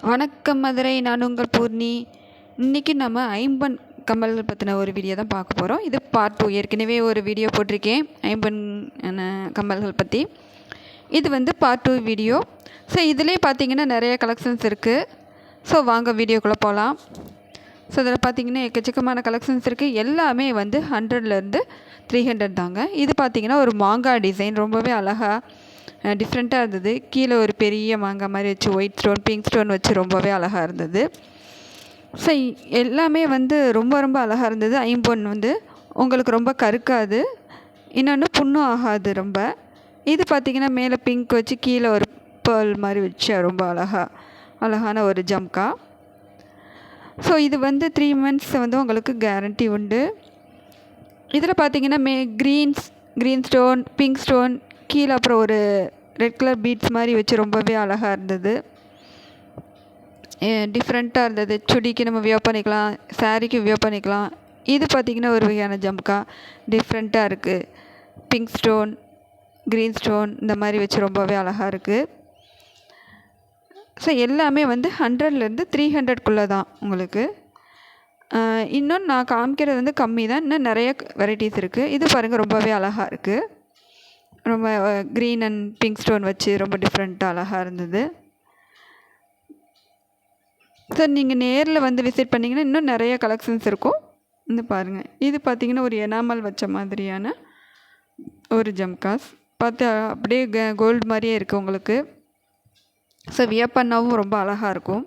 வணக்கம் மதுரை நான் உங்கள் பூர்ணி. இன்றைக்கி நம்ம ஐம்பன் கம்மல்கள் பற்றின ஒரு வீடியோ தான் பார்க்க போகிறோம் இது பார்ட் டூ ஏற்கனவே ஒரு வீடியோ போட்டிருக்கேன் ஐம்பன் கமல்கள் கம்மல்கள் பற்றி இது வந்து பார்ட் டூ வீடியோ ஸோ இதிலே பார்த்தீங்கன்னா நிறைய கலெக்ஷன்ஸ் இருக்குது ஸோ வாங்க வீடியோக்குள்ளே போகலாம் ஸோ இதில் பார்த்தீங்கன்னா எக்கச்சக்கமான கலெக்ஷன்ஸ் இருக்குது எல்லாமே வந்து ஹண்ட்ரட்லேருந்து த்ரீ ஹண்ட்ரட் தாங்க. இது பார்த்திங்கன்னா ஒரு மாங்காய் டிசைன் ரொம்பவே அழகாக டிஃப்ரெண்ட்டாக இருந்தது. கீழே ஒரு பெரிய மாங்காய் மாதிரி வச்சு ஒயிட் ஸ்டோன் பிங்க் ஸ்டோன் வச்சு ரொம்பவே அழகாக இருந்தது. ஸோ எல்லாமே வந்து ரொம்ப ரொம்ப அழகாக இருந்தது. ஐம்பொன் வந்து உங்களுக்கு ரொம்ப கருக்காது. இன்னொன்று புண்ணும் ஆகாது ரொம்ப. இது பார்த்திங்கன்னா மேலே பிங்க் வச்சு கீழே ஒரு பேர்ல் மாதிரி வச்சு ரொம்ப அழகா அழகான ஒரு ஜம்கா. ஸோ இது வந்து த்ரீ மந்த்ஸ் வந்து உங்களுக்கு கேரண்டி உண்டு. இதில் பார்த்தீங்கன்னா மே greens green stone pink stone கீழே அப்புறம் ஒரு ரெட் கலர் பீட்ஸ் மாதிரி வச்சு ரொம்பவே அழகாக இருந்தது. டிஃப்ரெண்ட்டாக இருந்தது. சுடிக்கு நம்ம வியர் பண்ணிக்கலாம் சாரீக்கு வியர் பண்ணிக்கலாம். இது பார்த்திங்கன்னா ஒரு வகையான ஜம்கா டிஃப்ரெண்ட்டாக இருக்குது பிங்க் ஸ்டோன் க்ரீன் ஸ்டோன் இந்த மாதிரி வச்சு ரொம்பவே அழகாக இருக்குது ஸோ எல்லாமே வந்து ஹண்ட்ரட்லேருந்து த்ரீ ஹண்ட்ரட்குள்ளே தான் உங்களுக்கு. இன்னும் நான் காமிக்கிறது வந்து கம்மி தான். இன்னும் நிறைய வெரைட்டிஸ் இருக்குது இது பாருங்கள் ரொம்பவே அழகாக இருக்குது ரொம்ப க்ரீன் அண்ட் பிங்க் ஸ்டோன் வச்சு ரொம்ப டிஃப்ரெண்ட்டாக அழகாக இருந்தது. சார் நீங்கள் நேரில் வந்து விசிட் பண்ணிங்கன்னா இன்னும் நிறைய கலெக்ஷன்ஸ் இருக்கும். இந்த பாருங்கள் இது பார்த்திங்கன்னா ஒரு எனாமல் வச்ச மாதிரியான ஒரு ஜம்காஸ் பார்த்து அப்படியே க கோல்டு மாதிரியே இருக்குது உங்களுக்கு. ஸோ வியப்பண்ணாவும் ரொம்ப அழகாக இருக்கும்.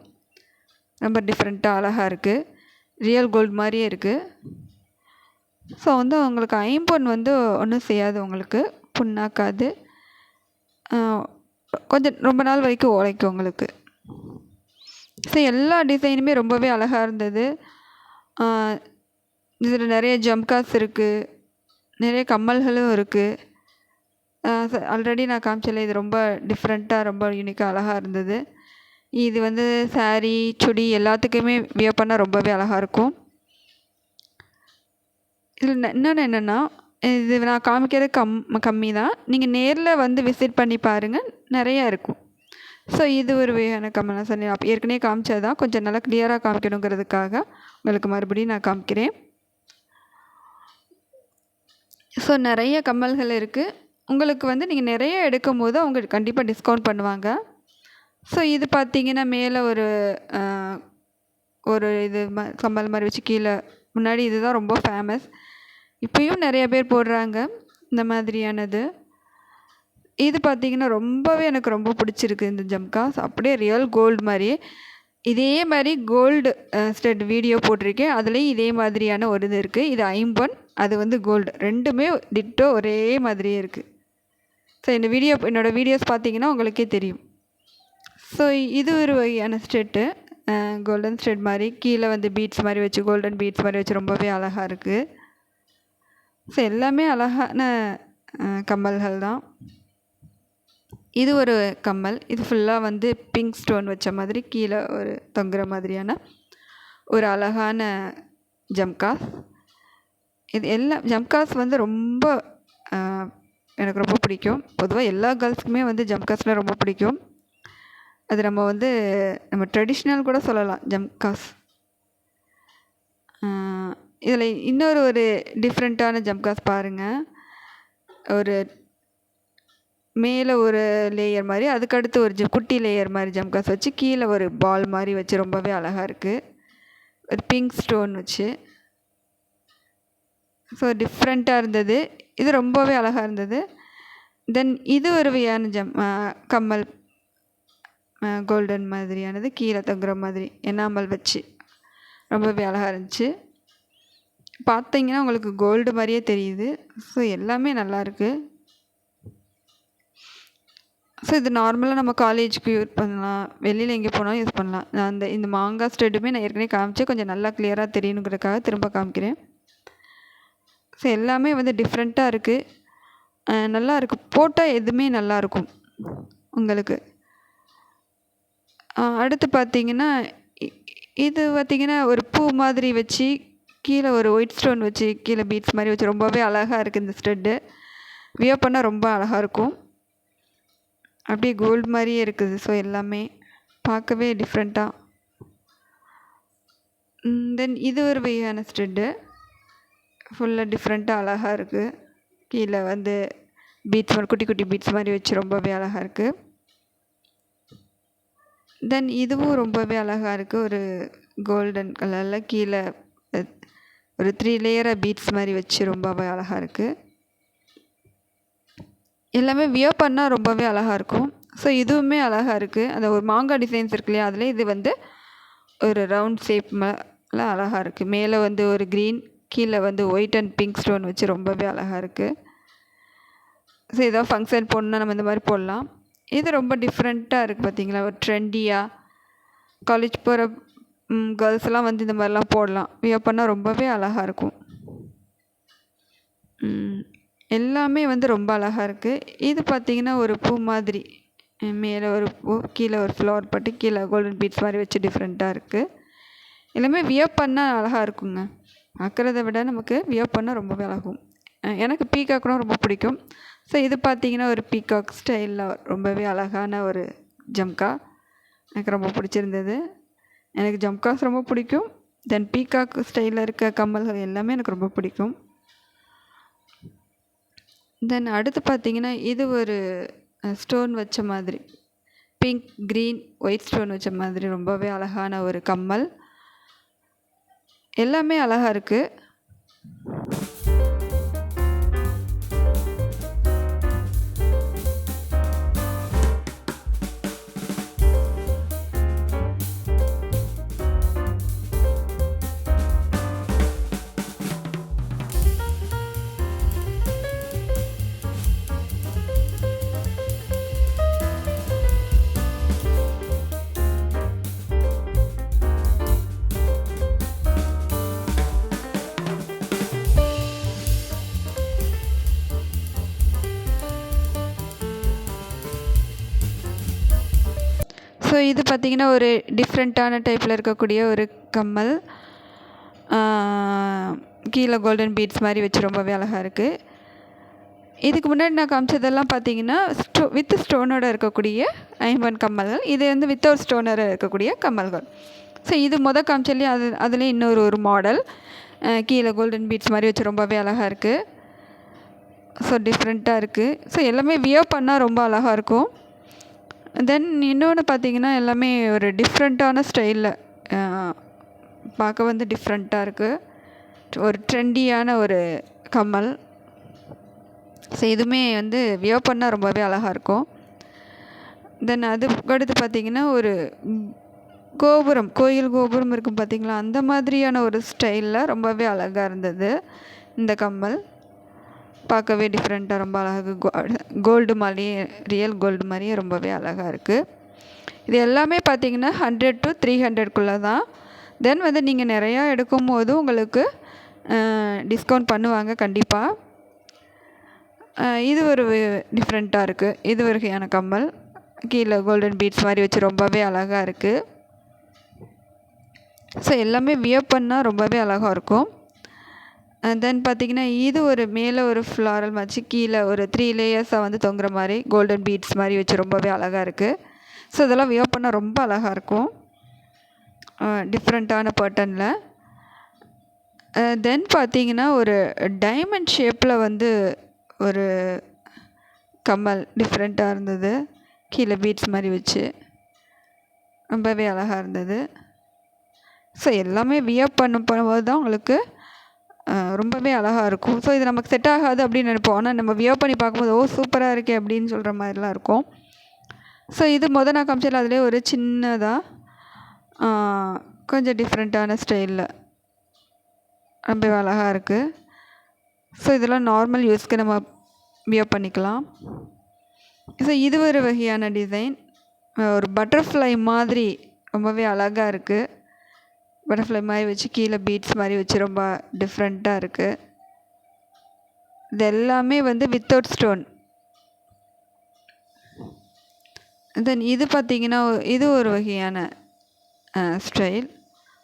ரொம்ப டிஃப்ரெண்ட்டாக அழகாக இருக்குது ரியல் கோல்டு மாதிரியே இருக்குது ஸோ வந்து உங்களுக்கு ஐம்பொன் வந்து ஒன்றும் செய்யாது உங்களுக்கு. புண்ணாக்காது. கொஞ்சம் ரொம்ப நாள் வரைக்கும் உழைக்கும் உங்களுக்கு. ஸோ எல்லா டிசைனுமே ரொம்பவே அழகாக இருந்தது. இதில் நிறைய ஜம்காஸ் இருக்குது நிறைய கம்மல்களும் இருக்குது ஆல்ரெடி நான் காமிச்சல இது ரொம்ப டிஃப்ரெண்ட்டாக ரொம்ப யூனிக்காக அழகாக இருந்தது. இது வந்து சாரீ சுடி எல்லாத்துக்குமே வியர் பண்ணால் ரொம்பவே அழகாக இருக்கும். இதில் இன்னொன்று என்னென்னா இது நான் காமிக்கிறது கம் கம்மி தான் நீங்கள் நேரில் வந்து விசிட் பண்ணி பாருங்கள் நிறையா இருக்கும். ஸோ இது ஒரு வகையான கம்மல் நான் சொன்னேன் அப்போ ஏற்கனவே காமிச்சது தான் கொஞ்சம் நல்லா கிளியராக காமிக்கணுங்கிறதுக்காக உங்களுக்கு மறுபடியும் நான் காமிக்கிறேன். ஸோ நிறைய கம்மல்கள் இருக்குது உங்களுக்கு வந்து நீங்கள் நிறைய எடுக்கும் போது அவங்க கண்டிப்பாக டிஸ்கவுண்ட் பண்ணுவாங்க. ஸோ இது பார்த்தீங்கன்னா மேலே ஒரு ஒரு இது ம கம்மல் மாதிரி வச்சு கீழே முன்னாடி இதுதான் ரொம்ப ஃபேமஸ் இப்போயும் நிறைய பேர் போடுறாங்க இந்த மாதிரியானது. இது பார்த்திங்கன்னா ரொம்பவே எனக்கு ரொம்ப பிடிச்சிருக்கு இந்த ஜம்காஸ் அப்படியே ரியல் கோல்டு மாதிரியே. இதே மாதிரி கோல்டு ஸ்டெட் வீடியோ போட்டிருக்கேன். அதுலேயும் இதே மாதிரியான ஒரு இது இருக்குது இது ஐம்பன் அது வந்து கோல்டு ரெண்டுமே டிட்டோ ஒரே மாதிரியே இருக்குது ஸோ இந்த வீடியோ என்னோடய வீடியோஸ் பார்த்தீங்கன்னா உங்களுக்கே தெரியும். ஸோ இது ஒரு வகையான ஸ்டெட்டு கோல்டன் ஸ்டெட் மாதிரி. கீழே வந்து பீட்ஸ் மாதிரி வச்சு கோல்டன் பீட்ஸ் மாதிரி வச்சு ரொம்பவே அழகாக இருக்குது ஸோ எல்லாமே அழகான கம்மல்கள் தான் இது ஒரு கம்மல். இது ஃபுல்லாக வந்து பிங்க் ஸ்டோன் வச்ச மாதிரி கீழே ஒரு தொங்குற மாதிரியான ஒரு அழகான ஜம்காஸ் இது எல்லாம் ஜம்காஸ் வந்து ரொம்ப எனக்கு ரொம்ப பிடிக்கும். பொதுவாக எல்லா கேர்ள்ஸுக்குமே வந்து ஜம்காஸ்னால் ரொம்ப பிடிக்கும். அது நம்ம வந்து நம்ம ட்ரெடிஷ்னல் கூட சொல்லலாம் ஜம்காஸ் இதில் இன்னொரு ஒரு டிஃப்ரெண்ட்டான ஜம்காஸ் பாருங்கள் ஒரு மேலே ஒரு லேயர் மாதிரி அதுக்கடுத்து ஒரு ஜ குட்டி லேயர் மாதிரி ஜம்காஸ் வச்சு கீழே ஒரு பால் மாதிரி வச்சு ரொம்பவே அழகாக இருக்குது ஒரு பிங்க் ஸ்டோன் வச்சு. ஸோ டிஃப்ரெண்ட்டாக இருந்தது. இது ரொம்பவே அழகாக இருந்தது. தென் இது ஒரு வியான ஜம் கம்மல் கோல்டன் மாதிரியானது கீழே தொங்குற மாதிரி எனாமல் வச்சு ரொம்பவே அழகாக இருந்துச்சு. பார்த்தீங்கன்னா உங்களுக்கு கோல்டு மாதிரியே தெரியுது. ஸோ எல்லாமே நல்லாயிருக்கு ஸோ இது நார்மலாக நம்ம காலேஜுக்கு யூஸ் பண்ணலாம். வெளியில் எங்கே போனாலும் யூஸ் பண்ணலாம். நான் அந்த இந்த மாங்காய் ஸ்டெட்டுமே நான் ஏற்கனவே காமிச்சேன் கொஞ்சம் நல்லா கிளியராக தெரியணுங்கிறதுக்காக திரும்ப காமிக்கிறேன். ஸோ எல்லாமே வந்து டிஃப்ரெண்ட்டாக இருக்குது நல்லா இருக்குது போட்டால் எதுவுமே நல்லா இருக்கும் உங்களுக்கு. அடுத்து பார்த்தீங்கன்னா இது பார்த்திங்கன்னா ஒரு பூ மாதிரி வச்சு கீழே ஒரு ஒயிட் ஸ்டோன் வச்சு கீழே பீட்ஸ் மாதிரி வச்சு ரொம்பவே அழகாக இருக்குது இந்த ஸ்டெட்டு வியோ பண்ணால் ரொம்ப அழகாக இருக்கும். அப்படியே கோல்டு மாதிரியே இருக்குது. ஸோ எல்லாமே பார்க்கவே டிஃப்ரெண்ட்டாக தென் இது ஒரு வகையான ஸ்டெட்டு ஃபுல்லாக டிஃப்ரெண்ட்டாக அழகாக இருக்குது கீழே வந்து பீட்ஸ் மாதிரி குட்டி குட்டி பீட்ஸ் மாதிரி வச்சு ரொம்பவே அழகாக இருக்குது தென் இதுவும் ரொம்பவே அழகாக இருக்குது ஒரு கோல்டன் கலரில் கீழே ஒரு த்ரீ லேயராக பீட்ஸ் மாதிரி வச்சு ரொம்பவே அழகாக இருக்குது எல்லாமே வியோ பண்ணால் ரொம்பவே அழகாக இருக்கும். ஸோ இதுவுமே அழகாக இருக்குது அந்த ஒரு மாங்காய் டிசைன்ஸ் இருக்கு இல்லையா அதில் இது வந்து ஒரு ரவுண்ட் ஷேப் மேலே அழகாக இருக்குது மேலே வந்து ஒரு க்ரீன் கீழே வந்து ஒயிட் அண்ட் பிங்க் ஸ்டோன் வச்சு ரொம்பவே அழகாக இருக்குது ஸோ ஏதோ ஃபங்க்ஷன் போடணுன்னா நம்ம இந்த மாதிரி போடலாம். இது ரொம்ப டிஃப்ரெண்ட்டாக இருக்குது பார்த்தீங்களா ஒரு ட்ரெண்டியாக காலேஜ் போகிற கேர்ள்ஸ்லாம் வந்து இந்த மாதிரிலாம் போடலாம். வியர் பண்ணால் ரொம்பவே அழகாக இருக்கும். எல்லாமே வந்து ரொம்ப அழகாக இருக்குது இது பார்த்தீங்கன்னா ஒரு பூ மாதிரி. மேலே ஒரு பூ கீழே ஒரு ஃப்ளவர் போட்டு கீழே கோல்டன் பீட்ஸ் மாதிரி வச்சு டிஃப்ரெண்ட்டாக இருக்குது எல்லாமே வியர் பண்ணால் அழகாக இருக்குங்க. பார்க்குறத விட நமக்கு வியர் பண்ணால் ரொம்பவே அழகும். எனக்கு பீகாக்னா ரொம்ப பிடிக்கும். ஸோ இது பார்த்திங்கன்னா ஒரு பீகாக் ஸ்டைலில் ரொம்பவே அழகான ஒரு ஜம்கா எனக்கு ரொம்ப பிடிச்சிருந்தது. எனக்கு ஜம்காஸ் ரொம்ப பிடிக்கும். தென் பீகாக் ஸ்டைலில் இருக்க கம்மல்கள் எல்லாமே எனக்கு ரொம்ப பிடிக்கும். தென் அடுத்து பார்த்தீங்கன்னா இது ஒரு ஸ்டோன் வச்ச மாதிரி. பிங்க் க்ரீன் ஒயிட் ஸ்டோன் வச்ச மாதிரி ரொம்பவே அழகான ஒரு கம்மல். எல்லாமே அழகாக இருக்குது இது பார்த்திங்கன்னா ஒரு டிஃப்ரெண்ட்டான டைப்பில் இருக்கக்கூடிய ஒரு கம்மல். கீழே கோல்டன் பீட்ஸ் மாதிரி வச்சு ரொம்பவே அழகாக இருக்குது இதுக்கு முன்னாடி நான் காமிச்சதெல்லாம் பார்த்தீங்கன்னா ஸ்டோ வித் ஸ்டோனோட இருக்கக்கூடிய ஐம்பன் கம்மல்கள். இது வந்து வித்தவுட் ஸ்டோனோட இருக்கக்கூடிய கம்மல்கள். ஸோ இது மொதல் காமிச்சல்லையே அது அதுலேயும் இன்னொரு ஒரு மாடல் கீழே கோல்டன் பீட்ஸ் மாதிரி வச்சு ரொம்பவே அழகாக இருக்குது ஸோ டிஃப்ரெண்ட்டாக இருக்குது ஸோ எல்லாமே வியர் பண்ணால் ரொம்ப அழகாக இருக்கும். தென் இன்னொன்று பார்த்தீங்கன்னா எல்லாமே ஒரு டிஃப்ரெண்ட்டான ஸ்டைலில் பார்க்க வந்து டிஃப்ரெண்ட்டாக இருக்குது ஒரு ட்ரெண்டியான ஒரு கம்மல். ஸோ இதுவுமே வந்து வியர் பண்ணால் ரொம்பவே அழகாக இருக்கும். தென் அதுக்கு அடுத்து பார்த்தீங்கன்னா ஒரு கோபுரம் கோயில் கோபுரம் இருக்கும் பார்த்திங்களா அந்த மாதிரியான ஒரு ஸ்டைலில் ரொம்பவே அழகாக இருந்தது இந்த கம்மல். பார்க்கவே டிஃப்ரெண்ட்டாக ரொம்ப அழகாக கோல்டு மாதிரியே ரியல் கோல்டு மாதிரியே ரொம்பவே அழகாக இருக்குது இது எல்லாமே பார்த்தீங்கன்னா ஹண்ட்ரட் டு த்ரீ ஹண்ட்ரட்குள்ளே தான் தென் வந்து நீங்கள் நிறையா எடுக்கும் போது உங்களுக்கு டிஸ்கவுண்ட் பண்ணுவாங்க கண்டிப்பாக இது ஒரு டிஃப்ரெண்ட்டாக இருக்குது இது வகையான கம்மல். கீழே கோல்டன் பீட்ஸ் மாதிரி வச்சு ரொம்பவே அழகாக இருக்குது ஸோ எல்லாமே வியர் பண்ணால் ரொம்பவே அழகாக இருக்கும். தென் பார்த்தீங்கன்னா இது ஒரு மேலே ஒரு ஃப்ளாரல் வச்சு கீழே ஒரு த்ரீ லேயர்ஸாக வந்து தொங்குற மாதிரி கோல்டன் பீட்ஸ் மாதிரி வச்சு ரொம்பவே அழகாக இருக்குது ஸோ இதெல்லாம் வியர் பண்ணால் ரொம்ப அழகாக இருக்கும். டிஃப்ரெண்ட்டான பேட்டர்னில் தென் பார்த்தீங்கன்னா ஒரு டைமண்ட் ஷேப்பில் வந்து ஒரு கம்மல் டிஃப்ரெண்ட்டாக இருந்தது. கீழே பீட்ஸ் மாதிரி வச்சு. ரொம்பவே அழகாக இருந்தது. ஸோ எல்லாமே வியர் பண்ண பண்ணும்போது தான் உங்களுக்கு ரொம்பவே அழகாக இருக்கும். ஸோ இது நமக்கு செட் ஆகாது அப்படின்னு நினைப்போம். ஆனால் நம்ம வியர் பண்ணி பார்க்கும்போது ஓ சூப்பராக இருக்கே அப்படின்னு சொல்கிற மாதிரிலாம் இருக்கும். ஸோ இது மொதல் நான் காமிச்சதில் அதிலே ஒரு சின்னதாக கொஞ்சம் டிஃப்ரெண்ட்டான ஸ்டைலில் ரொம்பவே அழகாக இருக்குது ஸோ இதெல்லாம் நார்மல் யூஸ்க்கு நம்ம வியர் பண்ணிக்கலாம். ஸோ இது ஒரு வகையான டிசைன் ஒரு பட்டர்ஃப்ளை மாதிரி ரொம்பவே அழகாக இருக்குது பட்டர்ஃப்ளை மாதிரி வச்சு கீழே பீட்ஸ் மாதிரி வச்சு ரொம்ப டிஃப்ரெண்ட்டாக இருக்குது இது எல்லாமே வந்து வித்தவுட் ஸ்டோன் தென் இது பார்த்திங்கன்னா இது ஒரு வகையான ஸ்டைல்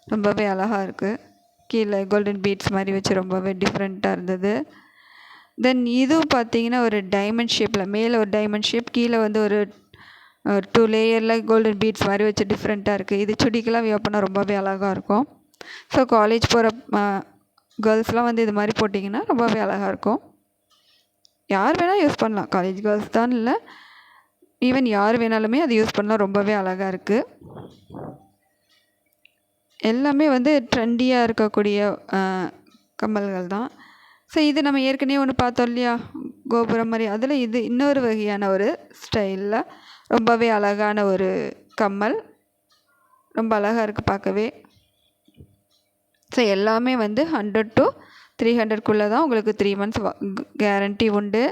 ரொம்பவே அழகாக இருக்குது கீழே கோல்டன் பீட்ஸ் மாதிரி வச்சு ரொம்பவே டிஃப்ரெண்ட்டாக இருந்தது. தென் இதுவும் பார்த்தீங்கன்னா ஒரு டைமண்ட் ஷேப்பில் மேலே ஒரு டைமண்ட் ஷேப் கீழே வந்து ஒரு ஒரு டூ லேயரில் கோல்டன் பீட்ஸ் மாதிரி வச்சு டிஃப்ரெண்ட்டாக இருக்குது இது சுடிக்கெலாம் வியர் பண்ணால் ரொம்பவே அழகாக இருக்கும். ஸோ காலேஜ் போகிற கேர்ள்ஸ்லாம் வந்து இது மாதிரி போட்டிங்கன்னா ரொம்பவே அழகாக இருக்கும். யார் வேணால் யூஸ் பண்ணலாம். காலேஜ் கேர்ள்ஸ் தான் இல்லை. ஈவன் யார் வேணாலுமே அது யூஸ் பண்ணலாம். ரொம்பவே அழகாக இருக்குது எல்லாமே வந்து ட்ரெண்டியாக இருக்கக்கூடிய கம்மல்கள் தான். ஸோ இது நம்ம ஏற்கனவே ஒன்று பார்த்தோம் இல்லையா? கோபுரம் மாதிரி. அதில் இது இன்னொரு வகையான ஒரு ஸ்டைலில் ரொம்பவே அழகான ஒரு கம்மல். ரொம்ப அழகாக இருக்குது பார்க்கவே. ஸோ எல்லாமே வந்து ஹண்ட்ரட் டு த்ரீ ஹண்ட்ரட்குள்ளே தான் உங்களுக்கு த்ரீ மந்த்ஸ் கேரண்டி உண்டு.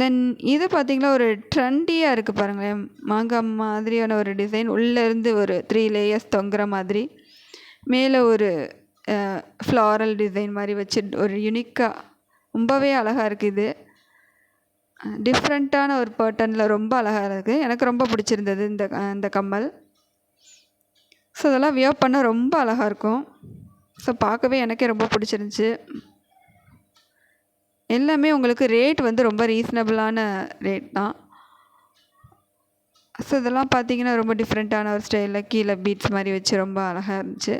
தென் இது பார்த்திங்கன்னா ஒரு ட்ரெண்டியாக இருக்குது பாருங்களேன். மாங்காய் மாதிரியான ஒரு டிசைன் உள்ளேருந்து ஒரு த்ரீ லேயர்ஸ் தொங்குற மாதிரி. மேலே ஒரு ஃப்ளாரல் டிசைன் மாதிரி வச்சு ஒரு யுனிக்காக ரொம்பவே அழகாக இருக்குது இது. டிஃப்ரெண்ட்டான ஒரு பேட்டர்னில் ரொம்ப அழகாக இருக்குது எனக்கு ரொம்ப பிடிச்சிருந்தது இந்த இந்த கம்மல். ஸோ இதெல்லாம் வியர் பண்ணால் ரொம்ப அழகாக இருக்கும். ஸோ பார்க்கவே எனக்கே ரொம்ப பிடிச்சிருந்துச்சி. எல்லாமே உங்களுக்கு ரேட் வந்து ரொம்ப ரீசனபிளான ரேட் தான். ஸோ இதெல்லாம் பார்த்தீங்கன்னா ரொம்ப டிஃப்ரெண்ட்டான ஒரு ஸ்டைலில் கீழே பீட்ஸ் மாதிரி வச்சு ரொம்ப அழகாக இருந்துச்சு.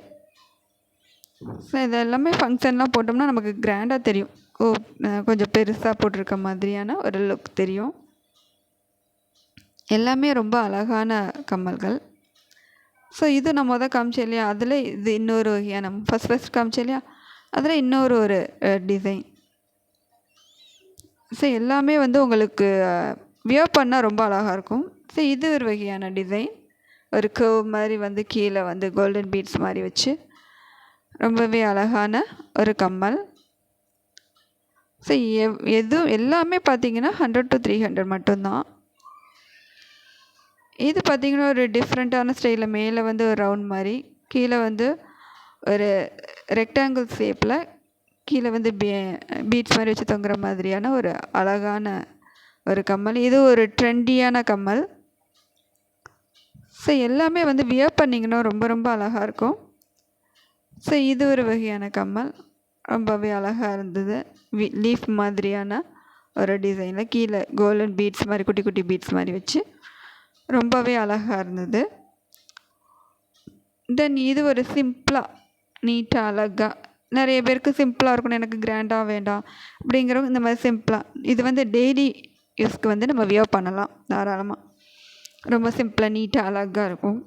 ஸோ இது எல்லாமே ஃபங்க்ஷன்லாம் போட்டோம்னா நமக்கு கிராண்டாக தெரியும். கொஞ்சம் பெருசாக போட்டிருக்க மாதிரியான ஒரு லுக் தெரியும். எல்லாமே ரொம்ப அழகான கம்மல்கள். ஸோ இது நான் மொதல் காமிச்சேன் இல்லையா? அதில் இது இன்னொரு வகையான ஃபஸ்ட் ஃபஸ்ட் காமிச்சேன் இல்லையா? அதில் இன்னொரு ஒரு டிசைன் ஸோ எல்லாமே வந்து உங்களுக்கு வியர் பண்ணால் ரொம்ப அழகாக இருக்கும். ஸோ இது ஒரு வகையான டிசைன் ஒரு கர்வ் மாதிரி வந்து கீழே வந்து கோல்டன் பீட்ஸ் மாதிரி வச்சு ரொம்பவே அழகான ஒரு கம்மல். ஸோ எவ் எதுவும் எல்லாமே பார்த்தீங்கன்னா ஹண்ட்ரட் டு த்ரீ ஹண்ட்ரட் மட்டும்தான். இது பார்த்திங்கன்னா ஒரு டிஃப்ரெண்ட்டான ஸ்டைலில் மேலே வந்து ஒரு ரவுண்ட் மாதிரி கீழே வந்து ஒரு ரெக்டாங்கிள் ஷேப்பில் கீழே வந்து பீ பீட்ஸ் மாதிரி வச்சு தொங்குற மாதிரியான ஒரு அழகான ஒரு கம்மல். இது ஒரு ட்ரெண்டியான கம்மல். ஸோ எல்லாமே வந்து வியர் பண்ணிங்கன்னா ரொம்ப ரொம்ப அழகாக இருக்கும். ஸோ இது ஒரு வகையான கம்மல். ரொம்பவே அழகாக இருந்தது. வி லீஃப் மாதிரியான ஒரு டிசைனில் கீழே கோல்டன் பீட்ஸ் மாதிரி குட்டி குட்டி பீட்ஸ் மாதிரி வச்சு ரொம்பவே அழகாக இருந்தது. தென் இது ஒரு சிம்பிளாக நீட்டாக அழகாக நிறைய பேருக்கு சிம்பிளாக இருக்கணும் எனக்கு கிராண்டாக வேண்டாம் அப்படிங்கிறவங்க இந்த மாதிரி சிம்பிளாக இது வந்து டெய்லி யூஸ்க்கு வந்து நம்ம வியர் பண்ணலாம் தாராளமாக ரொம்ப சிம்பிளாக நீட்டாக அழகாக இருக்கும்.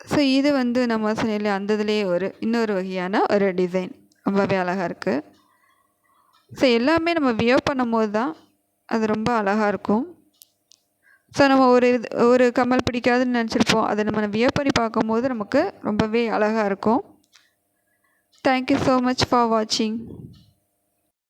ஸோ இது வந்து நம்ம சொன்ன அந்த இதுலேயே ஒரு இன்னொரு வகையான ஒரு டிசைன் ரொம்பவே அழகாக இருக்குது ஸோ எல்லாமே நம்ம வியர் பண்ணும் போது தான் அது ரொம்ப அழகாக இருக்கும். ஸோ நம்ம ஒரு இது ஒரு கம்மல் பிடிக்காதுன்னு நினச்சிருப்போம். அதை நம்ம வியர் பண்ணி பார்க்கும்போது நமக்கு ரொம்பவே அழகாக இருக்கும். தேங்க்யூ ஸோ மச் ஃபார் வாட்சிங்